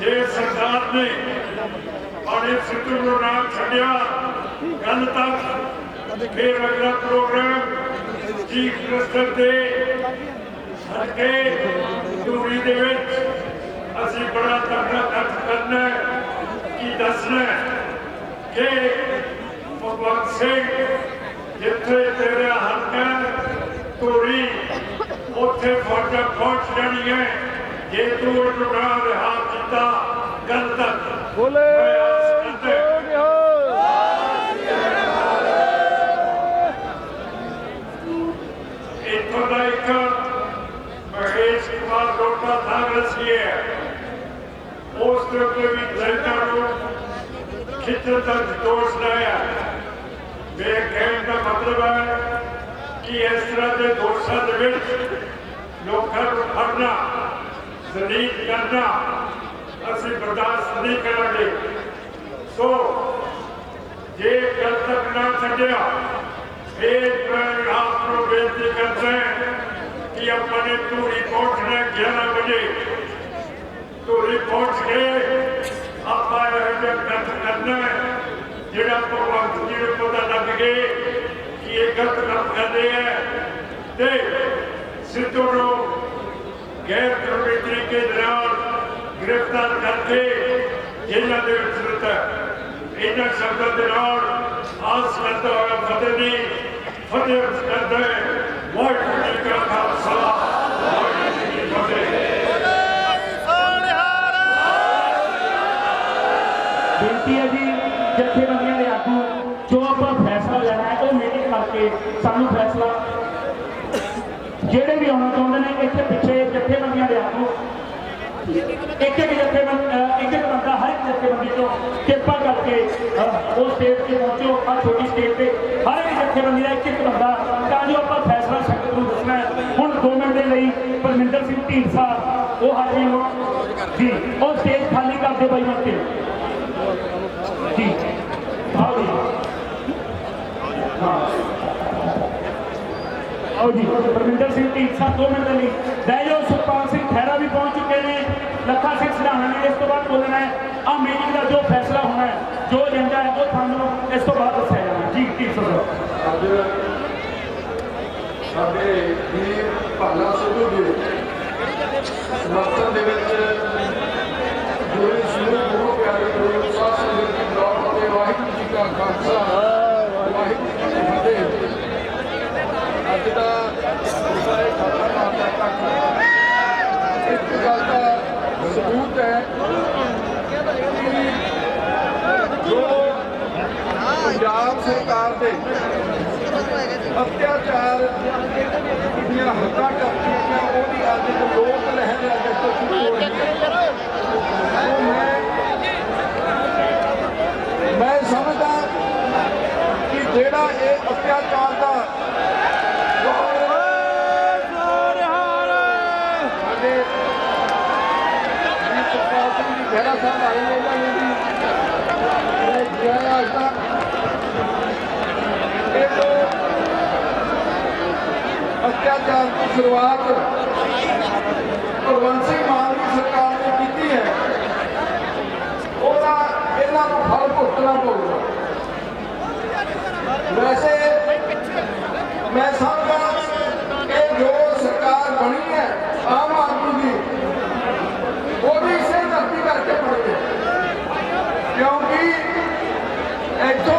ਜੇ ਸਰਕਾਰ ਨੇ ਪਾਣੀ ਸਿੱਧੂ ਨੂੰ ਨਾ ਛੱਡਿਆ ਕੱਲ ਤੱਕ ਫਿਰ ਅਗਲਾ ਪ੍ਰੋਗਰਾਮ ਚੀਫ ਮਿਨਿਸਟਰ ਦੇ ਸਦਕੇ ਦੂਰੀ ਦੇ ਵਿੱਚ ਅਸੀਂ ਬੜਾ ਤਕੜਾ ਤੱਕ ਕਰਨਾ ਕੀ ਦੱਸਣਾ ਕਿ ਭਗਵੰਤ ਸਿੰਘ ਜਿੱਥੇ ਤੇਰਾ ਹੱਕ ਹੈ ਤੋਰੀ ਉੱਥੇ ਫੌਜਾਂ ਪਹੁੰਚ ਜਾਣੀ ਹੈ। ਤੂੰ ਉਹਨੂੰ ਨਾ ਰਿਹਾ ਕੀਤਾ ਕੱਲ ਤੱਕ ਬੋਲੇ ਮੈਂ ਆਸ ਕਰਦਾ ਇੱਥੋਂ ਦਾ ਇੱਕ ਮਹੇਸ਼ ਕੁਮਾਰ ਲੋਟਾ ਕਾਂਗਰਸੀ ਹੈ ਉਸ ਦੇ ਉੱਤੇ ਵੀ ਜਨਤਾ ਨੂੰ ਖਿੱਚਣ ਦਾ ਦੋਸ਼ ਲਾਇਆ ਮੇਰੇ ਕਹਿਣ ਦਾ ਮਤਲਬ ਹੈ ਕਿ ਇਸ ਤਰ੍ਹਾਂ ਦੇ ਦੋਸ਼ਾਂ ਦੇ ਵਿੱਚ ਲੋਕਾਂ ਨੂੰ ਫੜਨਾ ਜ਼ਲੀਲ ਕਰਨਾ ਅਸੀਂ ਬਰਦਾਸ਼ਤ ਨਹੀਂ ਕਰਾਂਗੇ ਸੋ ਜੇ ਕੱਲ ਤੱਕ ਨਾ ਛੱਡਿਆ ਫਿਰ ਮੈਂ ਆਪ ਨੂੰ ਬੇਨਤੀ ਕਰਦਾ ਹਾਂ ਕਿ ਆਪਾਂ ਨੇ ਧੂਰੀ ਪਹੁੰਚਣਾ 11 ਵਜੇ ਧੂਰੀ ਪਹੁੰਚ ਕੇ ਆਪਾਂ ਇਹ ਜਿਹਾ ਕੱਟ ਕਰਨਾ ਹੈ ਜਿਹੜਾ ਭਗਵੰਤ ਜੀ ਨੂੰ ਪਤਾ ਲੱਗ ਗਏ ਕਿ ਇਹ ਗਲਤ ਕੰਮ ਕਰਦੇ ਤਰੀਕੇ ਦੇ ਨਾਲ ਗ੍ਰਿਫਤਾਰ ਕਰਕੇ ਜੇਲ੍ਹਾਂ ਦੇ ਵਿੱਚ ਸੁੱਟਾ ਇਹਨਾਂ ਸ਼ਬਦਾਂ ਦੇ ਨਾਲ ਆਸ ਕਰਦਾ ਹੋਇਆ ਫਤਿਹ ਦੀ ਫਤਿਹ ਕਰਦਾ ਹੈ। ਵਾਹਿਗੁਰੂ ਜੀ ਕਾ ਖਾਲਸਾ, ਵਾਹਿਗੁਰੂ ਜੀ ਕੀ ਫਤਿਹ। ਬੇਨਤੀ ਹੈ ਜੀ, ਜਥੇਬੰਦੀਆਂ ਦੇ ਆਗੂ, ਜੋ ਆਪਾਂ ਫੈਸਲਾ ਲੈਣਾ ਹੈ, ਉਹ ਮੀਟਿੰਗ ਕਰਕੇ ਸਾਨੂੰ ਫੈਸਲਾ ਜਿਹੜੇ ਵੀ ਆਉਣਾ ਚਾਹੁੰਦੇ ਨੇ, ਇੱਥੇ ਪਿੱਛੇ ਜਥੇ ਇੱਕ ਇੱਕ ਜਥੇਬੰਦ, ਅਹ ਇੱਕ ਇੱਕ ਬੰਦਾ, ਹਰ ਇੱਕ ਜਥੇਬੰਦੀ ਤੋਂ ਕਿਰਪਾ ਕਰਕੇ ਉਹ ਸਟੇਜ ਤੇ ਪਹੁੰਚੋ ਆ ਛੋਟੀ ਸਟੇਜ ਤੇ। ਹਰ ਇੱਕ ਜਥੇਬੰਦੀ ਦਾ ਇੱਕ ਇੱਕ ਬੰਦਾ, ਤਾਂ ਜੋ ਆਪਾਂ ਫੈਸਲਾ ਸ਼ਕਤ ਨੂੰ ਦੱਸਣਾ ਹੈ। ਹੁਣ 2 ਮਿੰਟ ਦੇ ਲਈ ਪਰਮਿੰਦਰ ਸਿੰਘ ਢੀਂਡਸਾ, ਉਹ ਹਾਜ਼ਰੀ ਹੋ ਜੀ, ਉਹ ਸਟੇਜ ਖਾਲੀ ਕਰਦੇ ਬਾਈ ਮੱਤੇ ਜੀ ਆਓ ਜੀ ਹਾਂ ਆਓ ਜੀ, ਪਰਮਿੰਦਰ ਸਿੰਘ ਢੀਂਡਸਾ ਦੋ ਮਿੰਟ ਲਈ। ਲੈ ਜਾਓ, ਸੁਖਪਾਲ ਸਿੰਘ ਖਹਿਰਾ ਵੀ ਪਹੁੰਚ ਚੁੱਕੇ ਨੇ। ਲੱਖਾ ਸਿੰਘ ਸਿਧਾਣਾ ਨੇ ਇਸ ਤੋਂ ਬਾਅਦ ਬੋਲਣਾ ਹੈ। ਆ ਮੀਟਿੰਗ ਦਾ ਜੋ ਫੈਸਲਾ ਹੋਣਾ ਹੈ, ਜੋ ਏਜੰਡਾ ਹੈ, ਉਹ ਤੁਹਾਨੂੰ ਇਸ ਤੋਂ ਬਾਅਦ ਦੱਸਿਆ ਜਾਣਾ ਜੀ ਢੀਂਡਸਾ ਸਾਹਿਬ ਸਾਡੇ ਵੀਰ ਭਾਲਾ ਸਿੱਧੂ ਦੇ ਸਮਰਥਨ ਦੇ ਵਿੱਚ ਜੁੜੇ ਸ਼ੁਰੂ ਗੁਰੂ ਪਿਆਰੇ ਗੁਰੂ बात का सबूत है जो पंजाब सरकार ने अत्याचार हत्या कर चुकी है वो भी आज लोक लहर तो शुरू हो रही है। तो मैं मैं कि जेड़ा ये अत्याचार ਸੁਖਪਾਲ ਸਾਹਿਬ ਆਏ ਨੇ ਉਹਨਾਂ ਨੇ ਵੀ ਮੈਂ ਗਿਆ ਅੱਜ ਇਹ ਅਤਿਆਚਾਰ ਦੀ ਸ਼ੁਰੂਆਤ ਭਗਵੰਤ ਸਿੰਘ 哎，